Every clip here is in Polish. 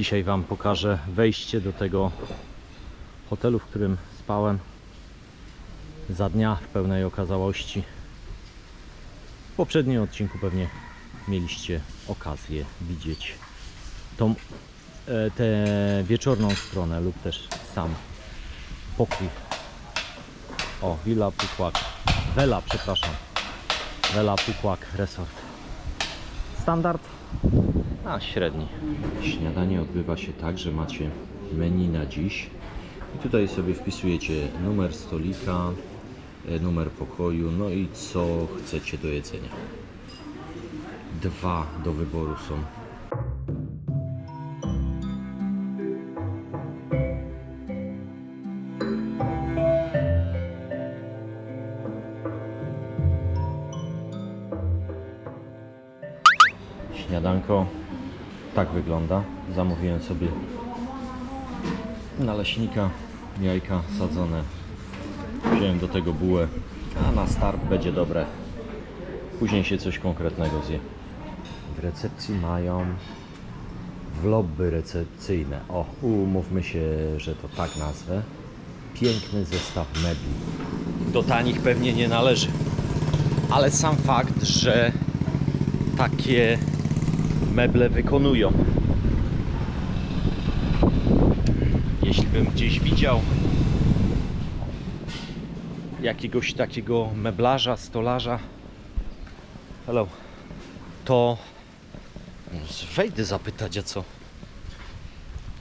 Dzisiaj Wam pokażę wejście do tego hotelu, w którym spałem za dnia w pełnej okazałości. W poprzednim odcinku pewnie mieliście okazję widzieć tą e, tę wieczorną stronę lub też sam pokój. O, Villa Pukłak. Vela, przepraszam. Vela Pukłak Resort. Standard? A, średni. Śniadanie odbywa się tak, że macie menu na dziś. I tutaj sobie wpisujecie numer stolika, e, numer pokoju, no i co chcecie do jedzenia. Dwa do wyboru są. Tak wygląda. Zamówiłem sobie naleśnika, jajka sadzone. Wziąłem do tego bułę, a na start będzie dobre. Później się coś konkretnego zje. W recepcji mają vlobby recepcyjne. O, umówmy się, że to tak nazwę. Piękny zestaw mebli. Do tanich pewnie nie należy. Ale sam fakt, że takie meble wykonują. Jeśli bym gdzieś widział jakiegoś takiego meblarza, stolarza, hello, to wejdę zapytać, a co?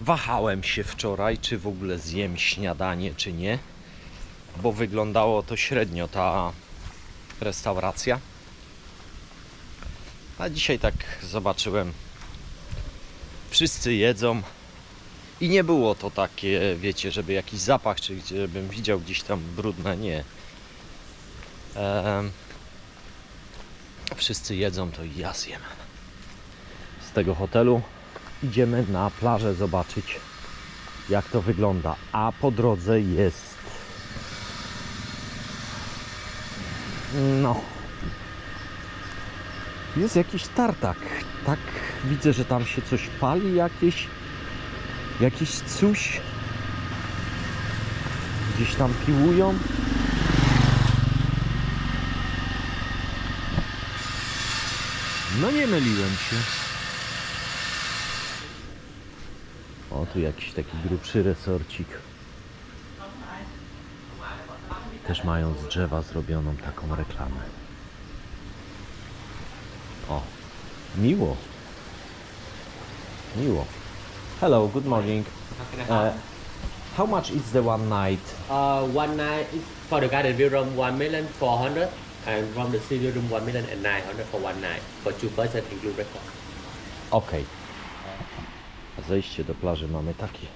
Wahałem się wczoraj, czy w ogóle zjem śniadanie, czy nie, bo wyglądało to średnio ta restauracja. A dzisiaj tak zobaczyłem. Wszyscy jedzą. I nie było to takie, wiecie, żeby jakiś zapach, czy żebym widział gdzieś tam brudne, nie. Em, wszyscy jedzą, to i ja zjem. Z tego hotelu idziemy na plażę zobaczyć, jak to wygląda. A po drodze jest. No, jest jakiś tartak. Tak, widzę, że tam się coś pali, jakieś, jakiś coś. Gdzieś tam piłują. No nie myliłem się. O, tu jakiś taki grubszy resorcik. Też mają z drzewa zrobioną taką reklamę. O, miło. Miło. Hello, good morning. Uh, how much is the one night? Uh, one night is for the garden view room one million four hundred, and from the sea view room one million and nine hundred for one night for two person include breakfast. Okej. Zejście do plaży mamy takie.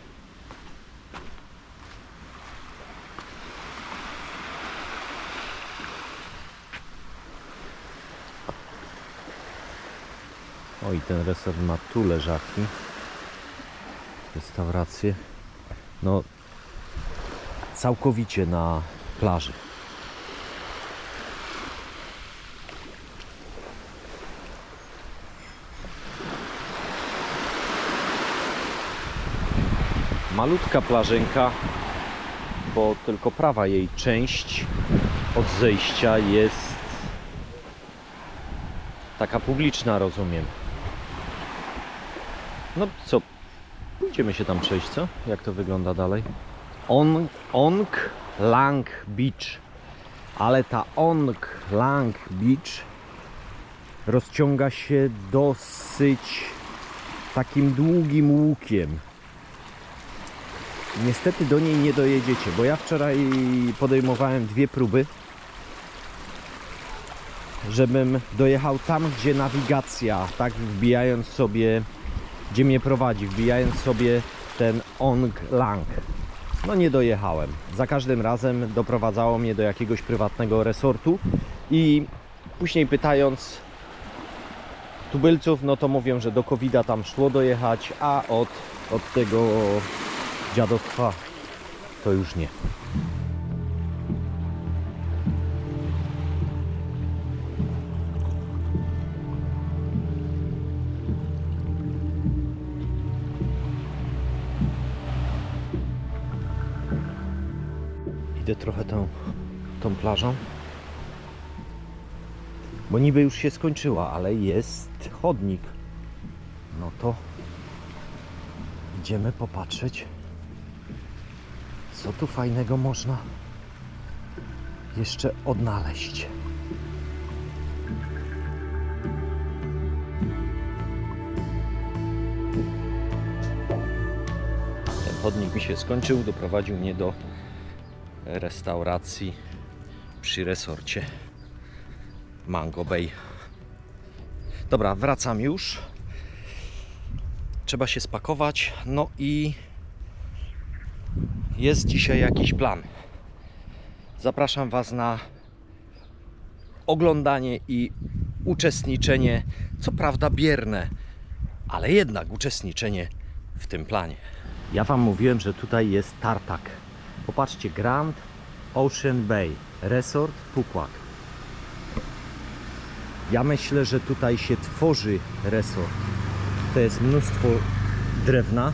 O i ten resort ma tu leżaki. Restauracje. No całkowicie na plaży. malutka plażynka, bo tylko prawa jej część od zejścia jest taka publiczna, rozumiem. No co, pójdziemy się tam przejść, co? Jak to wygląda dalej? On, Ong Lang Beach. Ale ta Ong Lang Beach rozciąga się dosyć takim długim łukiem. Niestety do niej nie dojedziecie, bo ja wczoraj podejmowałem dwie próby, żebym dojechał tam, gdzie nawigacja, tak wbijając sobie, gdzie mnie prowadzi, wbijając sobie ten Ong Lang. No nie dojechałem. Za każdym razem doprowadzało mnie do jakiegoś prywatnego resortu i później pytając tubylców, no to mówią, że do covid tam szło dojechać, a od, od tego dziadostwa to już nie. Idę trochę tą, tą plażą. Bo niby już się skończyła, ale jest chodnik. No to idziemy popatrzeć, co tu fajnego można jeszcze odnaleźć. Ten chodnik mi się skończył, doprowadził mnie do restauracji przy resorcie Mango Bay. Dobra, wracam już. Trzeba się spakować. No i jest dzisiaj jakiś plan. Zapraszam Was na oglądanie i uczestniczenie, co prawda bierne, ale jednak uczestniczenie w tym planie. Ja Wam mówiłem, że tutaj jest tartak. Popatrzcie, Grand Ocean Bay, Resort Pukłak. Ja myślę, że tutaj się tworzy resort. To jest mnóstwo drewna.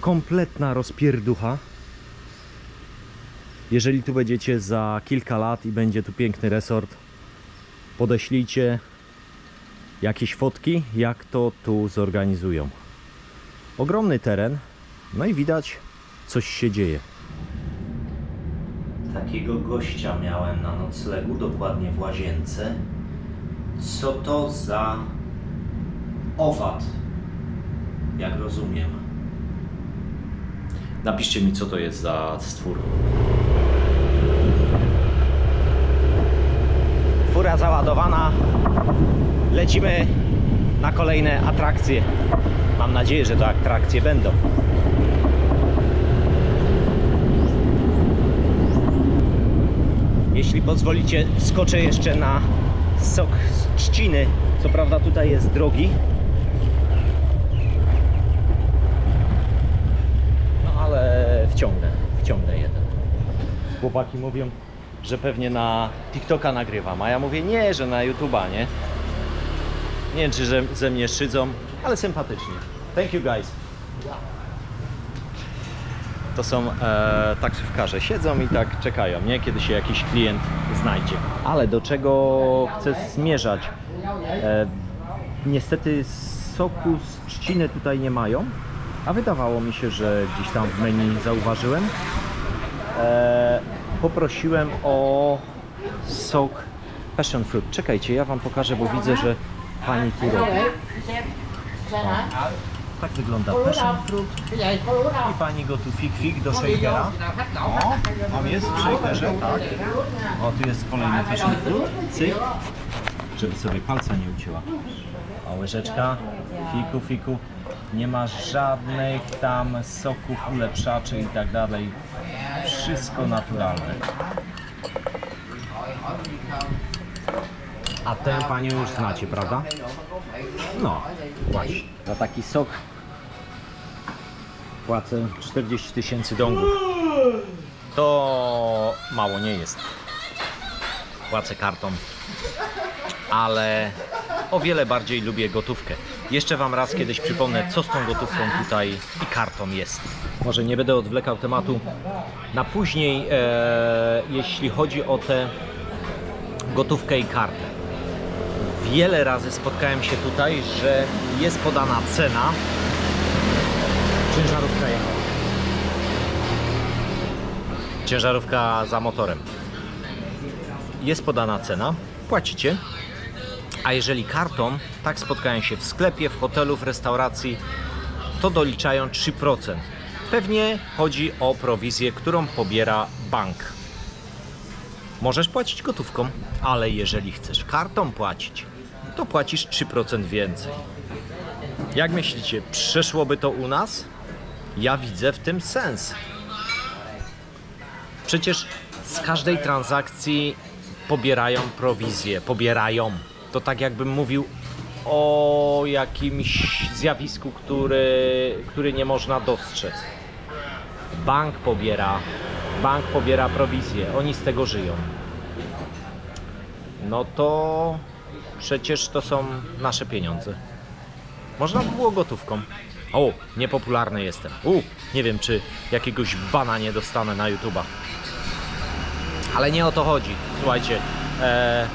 Kompletna rozpierducha. Jeżeli tu będziecie za kilka lat i będzie tu piękny resort, podeślijcie jakieś fotki, jak to tu zorganizują. Ogromny teren, no i widać, coś się dzieje. Takiego gościa miałem na noclegu, dokładnie w łazience. Co to za owad? Jak rozumiem. Napiszcie mi, co to jest za stwór. Fura załadowana. Lecimy na kolejne atrakcje. Mam nadzieję, że to atrakcje będą. Jeśli pozwolicie, skoczę jeszcze na sok z trzciny. Co prawda tutaj jest drogi. No ale wciągnę, wciągnę jeden. Chłopaki mówią, że pewnie na TikToka nagrywam, a ja mówię nie, że na YouTube'a, nie? Nie wiem, czy że ze mnie szydzą, ale sympatycznie. Thank you guys. To są e, taksówkarze. Siedzą i tak czekają, nie? Kiedy się jakiś klient znajdzie. Ale do czego chcę zmierzać? E, niestety soku z trzciny tutaj nie mają, a wydawało mi się, że gdzieś tam w menu zauważyłem. E, poprosiłem o sok passion fruit. Czekajcie, ja Wam pokażę, bo widzę, że Pani tu robi. Tak wygląda passion. I Pani go tu fig fig do shakera. O, tam jest w shakerze, tak. O, tu jest kolejny passion fruit. Cyk. Żeby sobie palca nie ucięła. O, łyżeczka. Fiku, fiku. Nie ma żadnych tam soków, ulepszaczy i tak dalej. Wszystko naturalne. A tę panią już znacie, prawda? No, właśnie. Za taki sok płacę 40 tysięcy dongów. To mało nie jest. Płacę kartą. Ale o wiele bardziej lubię gotówkę. Jeszcze Wam raz kiedyś przypomnę, co z tą gotówką tutaj i kartą jest. Może nie będę odwlekał tematu na później, e, jeśli chodzi o tę gotówkę i kartę. Wiele razy spotkałem się tutaj, że jest podana cena. Ciężarówka. Ciężarówka za motorem. Jest podana cena, płacicie. A jeżeli kartą, tak spotkałem się w sklepie, w hotelu, w restauracji, to doliczają 3%. Pewnie chodzi o prowizję, którą pobiera bank. Możesz płacić gotówką, ale jeżeli chcesz kartą płacić, to płacisz 3% więcej. Jak myślicie, przeszłoby to u nas? Ja widzę w tym sens. Przecież z każdej transakcji pobierają prowizję, pobierają. To tak jakbym mówił o jakimś zjawisku, który, który nie można dostrzec. Bank pobiera, bank pobiera prowizję, oni z tego żyją. No to przecież to są nasze pieniądze. Można by było gotówką. O, niepopularny jestem. U, nie wiem, czy jakiegoś bana nie dostanę na YouTube'a. Ale nie o to chodzi. Słuchajcie, e,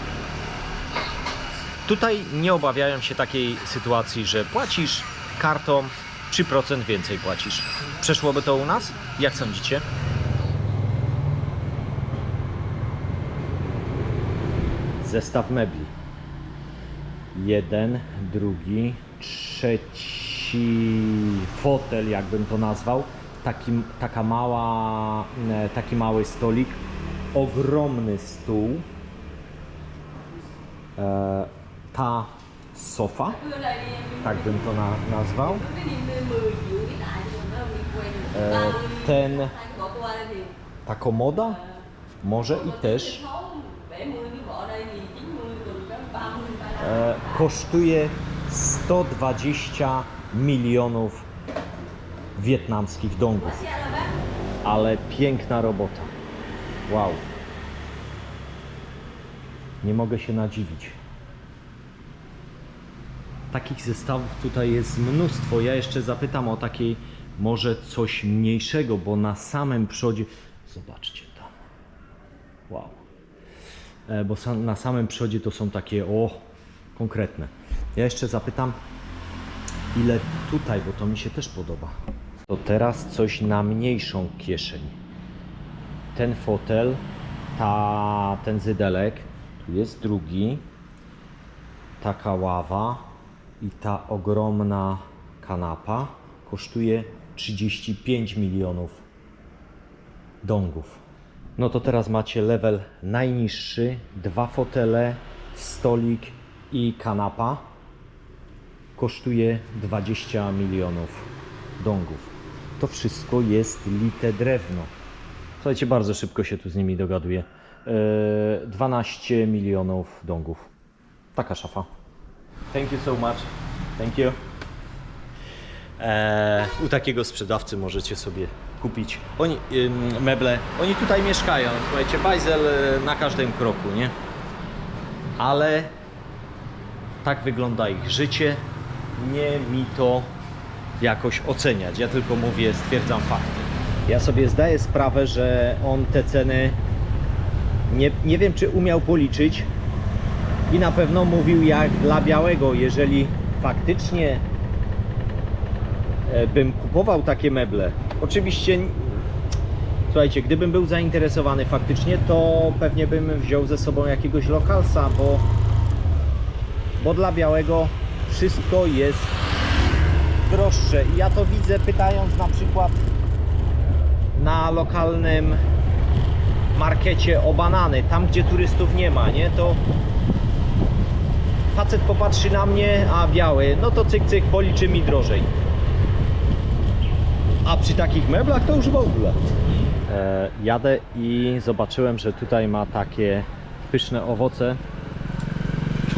tutaj nie obawiają się takiej sytuacji, że płacisz kartą 3% więcej płacisz. Przeszłoby to u nas? Jak sądzicie? Zestaw mebli. Jeden, drugi, trzeci fotel, jakbym to nazwał. Taki, taka mała, e, taki mały stolik. Ogromny stół. E, ta sofa, tak bym to na, nazwał. E, ten, ta komoda, może i też kosztuje 120 milionów wietnamskich dongów. Ale piękna robota. Wow. Nie mogę się nadziwić. Takich zestawów tutaj jest mnóstwo. Ja jeszcze zapytam o takiej może coś mniejszego, bo na samym przodzie. Zobaczcie tam. Wow. E, Bo na samym przodzie to są takie o konkretne. Ja jeszcze zapytam, ile tutaj, bo to mi się też podoba. To teraz coś na mniejszą kieszeń. Ten fotel, ta, ten zydelek, tu jest drugi, taka ława i ta ogromna kanapa kosztuje 35 milionów dongów. No to teraz macie level najniższy, dwa fotele, stolik i kanapa. Kosztuje 20 milionów dongów. To wszystko jest lite drewno. Słuchajcie, bardzo szybko się tu z nimi dogaduję. Eee, 12 milionów dongów. Taka szafa. Thank you so much. Thank you. Eee, u takiego sprzedawcy możecie sobie kupić oni, ym, meble. Oni tutaj mieszkają. Słuchajcie, bajzel e, na każdym kroku, nie? Ale tak wygląda ich życie. Nie mi to jakoś oceniać. Ja tylko mówię, stwierdzam fakty. Ja sobie zdaję sprawę, że on te ceny nie, nie wiem, czy umiał policzyć i na pewno mówił jak dla białego, jeżeli faktycznie e, bym kupował takie meble. Oczywiście, słuchajcie, gdybym był zainteresowany faktycznie, to pewnie bym wziął ze sobą jakiegoś lokalsa, bo, bo dla białego wszystko jest droższe. I ja to widzę pytając na przykład na lokalnym markecie o banany, tam gdzie turystów nie ma, nie? To facet popatrzy na mnie, a biały, no to cyk cyk policzy mi drożej. A przy takich meblach to już w ogóle. E, jadę i zobaczyłem, że tutaj ma takie pyszne owoce.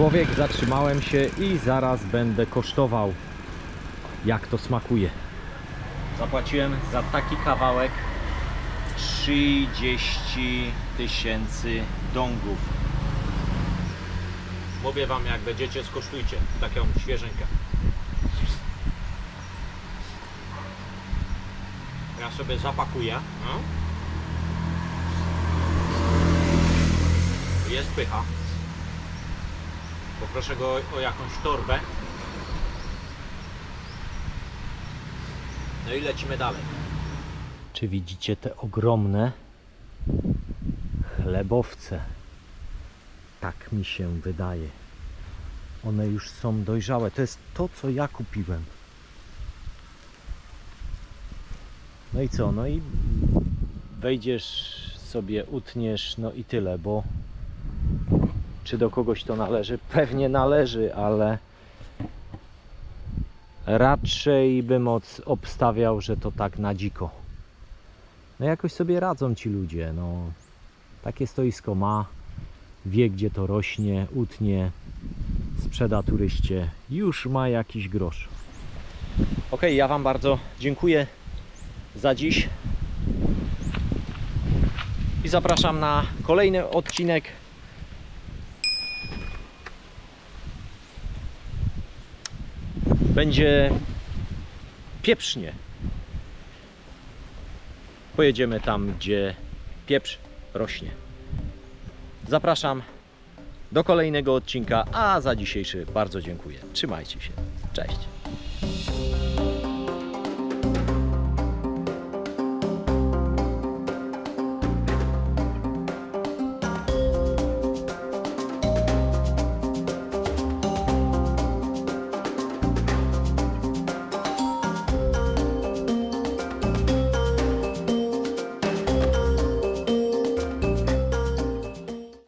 Człowiek, zatrzymałem się i zaraz będę kosztował, jak to smakuje. Zapłaciłem za taki kawałek 30 tysięcy dongów. Mówię wam, jak będziecie, skosztujcie taką świeżynkę. Ja sobie zapakuję. No. Jest pycha. Poproszę go o jakąś torbę. No i lecimy dalej. Czy widzicie te ogromne chlebowce? Tak mi się wydaje. One już są dojrzałe. To jest to, co ja kupiłem. No i co? No i wejdziesz sobie, utniesz, no i tyle, bo czy do kogoś to należy? Pewnie należy, ale raczej bym obstawiał, że to tak na dziko. No jakoś sobie radzą ci ludzie, no. Takie stoisko ma, wie gdzie to rośnie, utnie, sprzeda turyście, już ma jakiś grosz. Ok, ja Wam bardzo dziękuję za dziś i zapraszam na kolejny odcinek. Będzie pieprznie. Pojedziemy tam, gdzie pieprz rośnie. Zapraszam do kolejnego odcinka, a za dzisiejszy bardzo dziękuję. Trzymajcie się. Cześć.